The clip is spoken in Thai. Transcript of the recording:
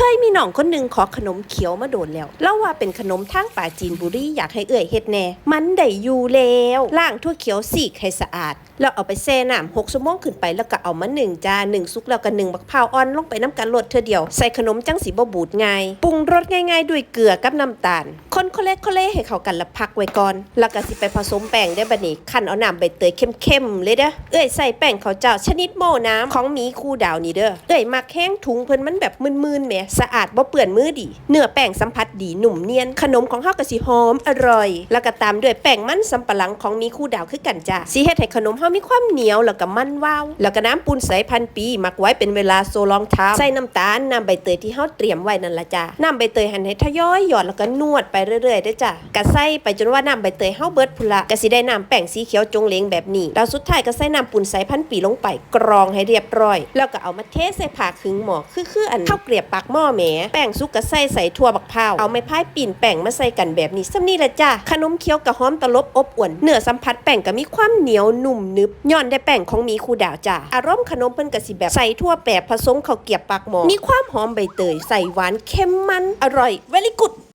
เคยมีน้องคนหนึ่งขอขนมเขียวมาโดนแล้วเล่าว่าเป็นขนมทางป่าจีนบุรีอยากให้เอื่อยเฮ็ดแน่ มันได้อยู่แล้วล้างทั่วเขียวสีกให้สะอาด แล้วเอาไปแช่น้ำหกชั่วโมงขึ้นไปแล้วก็เอามาหนึ่งจานหนึ่งซุกแล้วก็หนึ่งบักพร้าวอ่อนลงไปน้ำกันรดเธอเดียว ใส่ขนมจังสีบบูดง่ายปรุงรสง่าย ๆ ด้วยเกลือกับน้ำตาล คนโคเล็กโคเล่ให้เข้ากันแล้วพักไว้ก่อน แล้วก็สิไปผสมแป้งได้บัดนี้คั่นเอาน้ำใบเตยเข้มๆเลยเด้อเอ้ยใส่แป้งข้าวเจ้าชนิดโม่น้ำของหมีคู่ดาวนี่เด้อเอ้ยมักแห้งถุงเพิ่นมันแบบมึนๆแหมสะอาดบ่เปื้อนมือดี เนื้อแป้งสัมผัสดีหนุ่มเนียน ขนมของเฮาก็สิหอมอร่อย แล้วก็ตามด้วยแป้งมันสำปะหลังของมีคู่ดาวคือกันจ้าสิเฮ็ดให้ขนมเฮามีความเหนียวแล้วก็มันวาวแล้วก็น้ำปูนใสพันปีหมักไว้เป็นเวลาโซลองทามใส่น้ำตาลน้ำใบเตยที่เฮาเตรียมไว้นั่นละจ้าน้ำใบเตยหั่นให้ทยอยหยอดแล้วก็นวดไปเรื่อยๆด้จ้ากะใส่ไปจนว่าน้ำใบเตยเฮาเบิดพุละก็สิได้น้ำแป้งสีเขียวจงเลงแบบนี้แล้วสุดท้ายก็ใส่น้ำปูนใสพันปีลงไปกรองให้เรียบร้อย แล้วก็เอามาเทใส่ผ้าขึงหมอคือคืออันข้าวเกลียบปากหม้อแหมแป้งสุกกะใส่ใส่ทั่วบักเผาเอาไม้พายปีนแป้งมาใส่กันแบบนี้ซ้ำนี่ละจ้าขนมเคี้ยวกะหอมตลบอบอวนเนื้อสัมผัสแป้งก็มีความเหนียวนุ่มนึบย้อนได้แป้งของมีคูดาวจ้าอารมณ์ขนมเพิ่นกะสิแบบใส่ทั่วแปบผสมข้าวเกียบปากหม้อมีความหอมใบเตยใส่หวานเค็มมันอร่อยเวลิกุ๊ด